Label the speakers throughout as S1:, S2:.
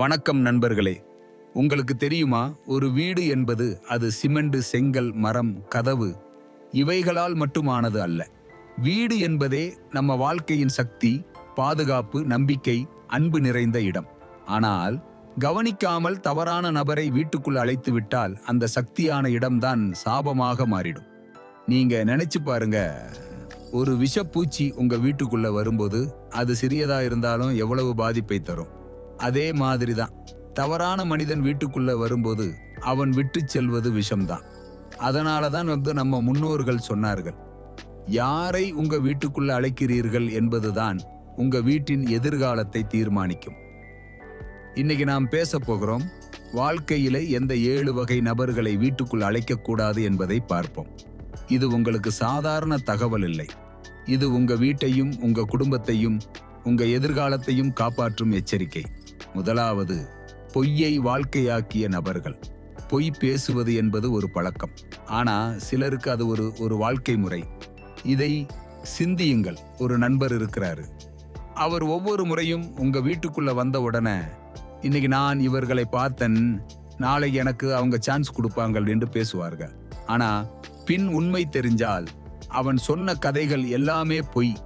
S1: வணக்கம் நண்பர்களே. உங்களுக்கு தெரியுமா? ஒரு வீடு என்பது அது சிமெண்ட் செங்கல் மரம் கதவு இவைகளால் மட்டுமானது அல்ல. வீடு என்பதே நம்ம வாழ்க்கையின் சக்தி பாதுகாப்பு நம்பிக்கை அன்பு நிறைந்த இடம். ஆனால் கவனிக்காமல் தவறான நபரை வீட்டுக்குள் அழைத்து விட்டால் அந்த சக்தியான இடம்தான் சாபமாக மாறிடும். நீங்க நினைச்சு பாருங்க ஒரு விஷப்பூச்சி உங்க வீட்டுக்குள்ள வரும்போது அது சிறியதா இருந்தாலும் எவ்வளவு பாதிப்பை தரும். அதே மாதிரி தான் தவறான மனிதன் வீட்டுக்குள்ளே வரும்போது அவன் விட்டு செல்வது விஷம்தான். அதனால தான் வந்து நம்ம முன்னோர்கள் சொன்னார்கள் யாரை உங்க வீட்டுக்குள்ள அழைக்கிறீர்கள் என்பதுதான் உங்க வீட்டின் எதிர்காலத்தை தீர்மானிக்கும். இன்னைக்கு நாம் பேச போகிறோம் வாழ்க்கையில எந்த ஏழு வகை நபர்களை வீட்டுக்குள் அழைக்கக்கூடாது என்பதை பார்ப்போம். இது உங்களுக்கு சாதாரண தகவல் இல்லை. இது உங்க வீட்டையும் உங்க குடும்பத்தையும் உங்க எதிர்காலத்தையும் காப்பாற்றும் எச்சரிக்கை. முதலாவது பொய்யை வாழ்க்கையாக்கிய நபர்கள். பொய் பேசுவது என்பது ஒரு பழக்கம். ஆனால் சிலருக்கு அது ஒரு ஒரு வாழ்க்கை முறை. இதை சிந்தியுங்கள். ஒரு நண்பர் இருக்கிறாரு. அவர் ஒவ்வொரு முறையும் உங்கள் வீட்டுக்குள்ளே வந்த உடனே இன்னைக்கு நான் இவர்களை பார்த்தேன். நாளை எனக்கு அவங்க சான்ஸ் கொடுப்பாங்கள் என்று பேசுவார்கள். ஆனால் பின் உண்மை தெரிஞ்சால் அவன் சொன்ன கதைகள் எல்லாமே பொய்.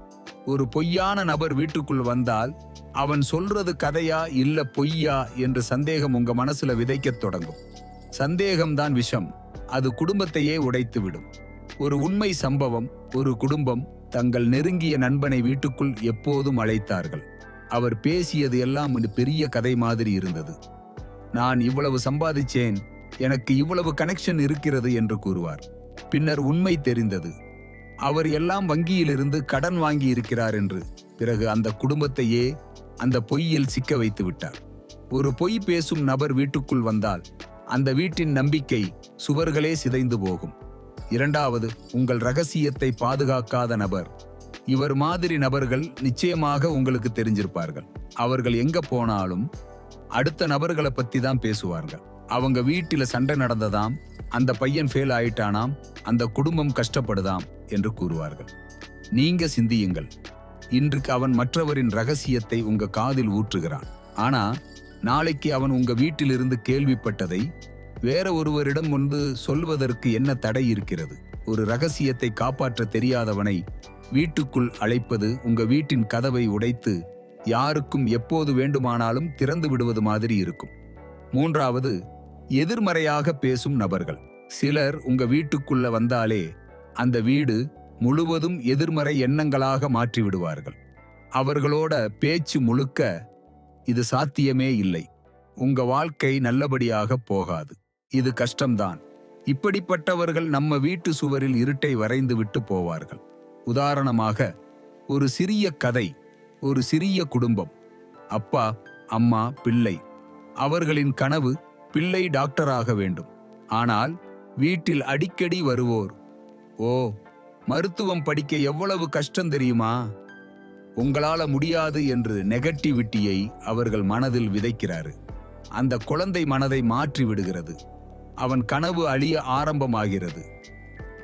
S1: ஒரு பொய்யான நபர் வீட்டுக்குள் வந்தால் அவன் சொல்றது கதையா இல்ல பொய்யா என்று சந்தேகம் உங்க மனசுல விதைக்கத் தொடங்கும். சந்தேகம்தான் விஷம். அது குடும்பத்தையே உடைத்துவிடும். ஒரு உண்மை சம்பவம் ஒரு குடும்பம் தங்கள் நெருங்கிய நண்பனை வீட்டுக்குள் எப்போதும் அழைத்தார்கள். அவர் பேசியது எல்லாம் ஒரு பெரிய கதை மாதிரி இருந்தது. நான் இவ்வளவு சம்பாதிச்சேன் எனக்கு இவ்வளவு கனெக்ஷன் இருக்கிறது என்று கூறுவார். பின்னர் உண்மை தெரிந்தது. அவர் எல்லாம் வங்கியிலிருந்து கடன் வாங்கி இருக்கிறார் என்று பிறகு அந்த குடும்பத்தையே அந்த பொய்யில் சிக்க வைத்து விட்டார். ஒரு பொய் பேசும் நபர் வீட்டுக்குள் வந்தால் அந்த வீட்டின் நம்பிக்கை சுவர்களே சிதைந்து போகும். இரண்டாவது உங்கள் ரகசியத்தை பாதுகாக்காத நபர். இவர் மாதிரி நபர்கள் நிச்சயமாக உங்களுக்கு தெரிஞ்சிருப்பார்கள். அவர்கள் எங்க போனாலும் அடுத்த நபர்களை பத்தி தான் பேசுவார்கள். அவங்க வீட்டில் சண்டை நடந்ததாம் அந்த பையன் ஃபெயில் ஆயிட்டானாம் அந்த குடும்பம் கஷ்டப்படுதாம் என்று கூறுவார்கள். நீங்க சிந்தியுங்கள். இன்றுக்கு அவன் மற்றவரின் ரகசியத்தை உங்க காதில் ஊற்றுகிறான். ஆனா நாளைக்கு அவன் உங்க வீட்டிலிருந்து கேள்விப்பட்டதை வேற ஒருவரிடம் வந்து சொல்வதற்கு என்ன தடை இருக்கிறது? ஒரு ரகசியத்தை காப்பாற்ற தெரியாதவனை வீட்டுக்குள் அழைப்பது உங்க வீட்டின் கதவை உடைத்து யாருக்கும் எப்போது வேண்டுமானாலும் திறந்து விடுவது மாதிரி இருக்கும். மூன்றாவது எதிர்மறையாக பேசும் நபர்கள். சிலர் உங்க வீட்டுக்குள்ள வந்தாலே அந்த வீடு முழுவதும் எதிர்மறை எண்ணங்களாக மாற்றி விடுவார்கள். அவர்களோட பேச்சு முழுக்க இது சாத்தியமே இல்லை. உங்க வாழ்க்கை நல்லபடியாக போகாது. இது கஷ்டம்தான். இப்படிப்பட்டவர்கள் நம்ம வீட்டு சுவரில் இருட்டை வரைந்து விட்டு போவார்கள். உதாரணமாக ஒரு சிறிய கதை ஒரு சிறிய குடும்பம். அப்பா அம்மா பிள்ளை அவர்களின் கனவு பிள்ளை டாக்டராக வேண்டும். ஆனால் வீட்டில் அடிக்கடி வருவோர். ஓ மருத்துவம் படிக்க எவ்வளவு கஷ்டம் தெரியுமா? உங்களால முடியாது என்று நெகட்டிவிட்டியை அவர்கள் மனதில் விதைக்கிறாரு. அந்த குழந்தை மனதை மாற்றி விடுகிறது. அவன் கனவு அழிய ஆரம்பமாகிறது.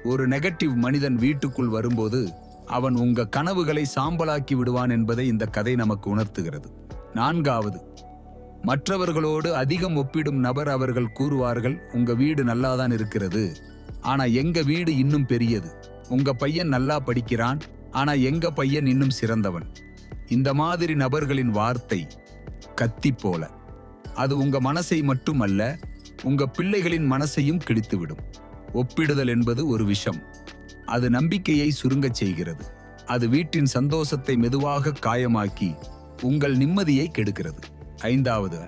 S1: ஒரு நெகட்டிவ் மனிதன் வீட்டுக்குள் வரும்போது அவன் உங்க கனவுகளை சாம்பலாக்கி விடுவான் என்பதை இந்த கதை நமக்கு உணர்த்துகிறது. நான்காவது மற்றவர்களோடு அதிகம் ஒப்பிடும் நபர் அவர்கள் கூறுவார்கள் உங்க வீடு நல்லாதான் இருக்கிறது. ஆனா எங்க வீடு இன்னும் பெரியது. உங்க பையன் நல்லா படிக்கிறான். ஆனா எங்க பையன் இன்னும் சிறந்தவன். இந்த மாதிரி நபர்களின் வார்த்தை கத்தி போல. அது உங்க மனசை மட்டுமல்ல உங்க பிள்ளைகளின் மனசையும் கிழித்துவிடும். ஒப்பிடுதல் என்பது ஒரு விஷம். அது நம்பிக்கையை சுருங்கச் செய்கிறது. அது வீட்டின் சந்தோஷத்தை மெதுவாக காயமாக்கி உங்கள் நிம்மதியை கெடுக்கிறது. ஐந்தாவது.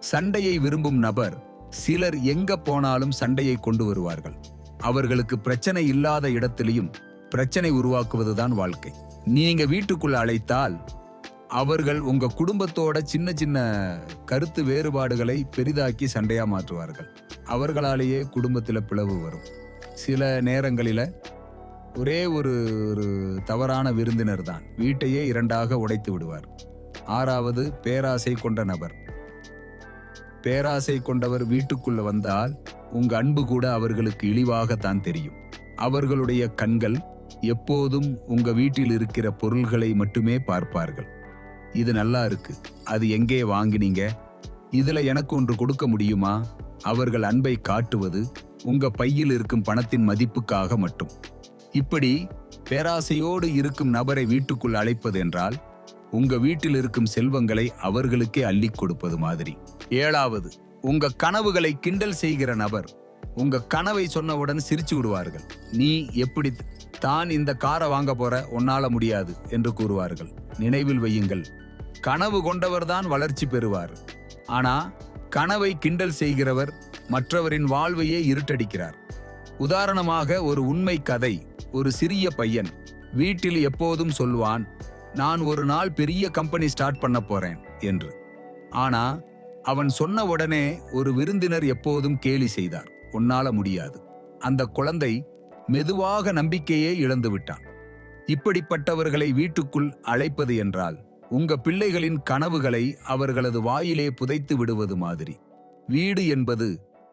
S1: சண்டையை விரும்பும் நபர் சிலர் எங்க போனாலும் சண்டையை கொண்டு வருவார்கள். அவர்களுக்கு பிரச்சனை இல்லாத இடத்திலையும் பிரச்சனை உருவாக்குவதுதான் வாழ்க்கை. நீங்க வீட்டுக்குள்ள அழைத்தால் அவர்கள் உங்க குடும்பத்தோட சின்ன சின்ன கருத்து வேறுபாடுகளை பெரிதாக்கி சண்டையா மாற்றுவார்கள். அவர்களாலேயே குடும்பத்துல பிளவு வரும். சில நேரங்களில ஒரே ஒரு ஒரு தவறான விருந்தினர் தான் வீட்டையே இரண்டாக உடைத்து விடுவார். ஆறாவது பேராசை கொண்ட நபர். பேராசை கொண்டவர் வீட்டுக்குள்ள வந்தால் உங்க அன்பு கூட அவர்களுக்கு இழிவாகத்தான் தெரியும். அவர்களுடைய கண்கள் எப்போதும் உங்க வீட்டில் இருக்கிற பொருள்களை மட்டுமே பார்ப்பார்கள். இது நல்லா இருக்கு. அது எங்கே வாங்கினீங்க? இதுல எனக்கு ஒன்று கொடுக்க முடியுமா? அவர்கள் அன்பை காட்டுவது உங்க பையில் இருக்கும் பணத்தின் மதிப்புக்காக மட்டும். இப்படி பேராசையோடு இருக்கும் நபரை வீட்டுக்குள் அழைப்பது என்றால் உங்க வீட்டில் இருக்கும் செல்வங்களை அவர்களுக்கே அள்ளிக் கொடுப்பது மாதிரி. ஏழாவது உங்க கனவுகளை கிண்டல் செய்கிற நபர் உங்க கனவை சொன்னவுடன் சிரிச்சு விடுவார்கள். நீ எப்படி தான் இந்த காரை வாங்க போற? உன்னால முடியாது என்று கூறுவார்கள். நினைவில் வையுங்கள். கனவு கொண்டவர்தான் வளர்ச்சி பெறுவார். ஆனா கனவை கிண்டல் செய்கிறவர் மற்றவரின் வாழ்வையே இருட்டடிக்கிறார். உதாரணமாக ஒரு உண்மை கதை ஒரு சிறிய பையன் வீட்டில் எப்போதும் சொல்வான் நான் ஒரு நாள் பெரிய கம்பெனி ஸ்டார்ட் பண்ண போறேன் என்று. ஆனா அவன் சொன்ன உடனே ஒரு விருந்தினர் எப்போதும் கேலி செய்தார். உன்னால முடியாது. அந்த குழந்தை மெதுவாக நம்பிக்கையே இழந்து விட்டான். இப்படிப்பட்டவர்களை வீட்டுக்குள் அழைப்பது என்றால் உங்க பிள்ளைகளின் கனவுகளை அவர்களது வாயிலே புதைத்து விடுவது மாதிரி. வீடு என்பது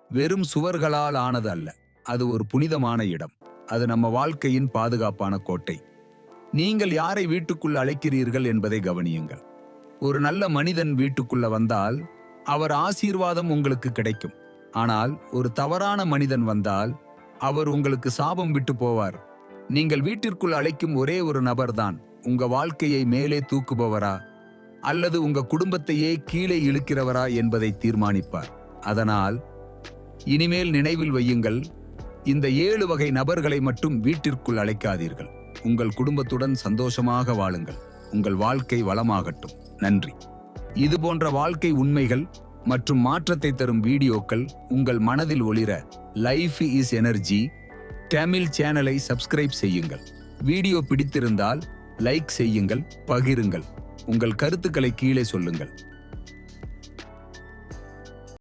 S1: வெறும் சுவர்களால் ஆனது அல்ல அது ஒரு புனிதமான இடம். அது நம்ம வாழ்க்கையின் பாதுகாப்பான கோட்டை. நீங்கள் யாரை வீட்டுக்குள் அழைக்கிறீர்கள் என்பதை கவனியுங்கள். ஒரு நல்ல மனிதன் வீட்டுக்குள்ள வந்தால் அவர் ஆசீர்வாதம் உங்களுக்கு கிடைக்கும். ஆனால் ஒரு தவறான மனிதன் வந்தால் அவர் உங்களுக்கு சாபம் விட்டு போவார். நீங்கள் வீட்டிற்குள் அழைக்கும் ஒரே ஒரு நபர்தான். உங்க வாழ்க்கையை மேலே தூக்குபவரா? அல்லது உங்க குடும்பத்தையே கீழே இழுக்கிறவரா என்பதை தீர்மானிப்பார். அதனால் இனிமேல் நினைவில் வையுங்கள் இந்த ஏழு வகை நபர்களை மட்டும் வீட்டிற்குள் அழைக்காதீர்கள். உங்கள் குடும்பத்துடன் சந்தோஷமாக வாழுங்கள். உங்கள் வாழ்க்கை வளமாகட்டும். நன்றி. இது போன்ற வாழ்க்கை உண்மைகள் மற்றும் மாற்றத்தை தரும் வீடியோக்கள் உங்கள் மனதில் ஒளிர லைஃப் இஸ் எனர்ஜி தமிழ் சேனலை சப்ஸ்கிரைப் செய்யுங்கள். வீடியோ பிடித்திருந்தால் லைக் செய்யுங்கள் பகிருங்கள். உங்கள் கருத்துக்களை கீழே சொல்லுங்கள்.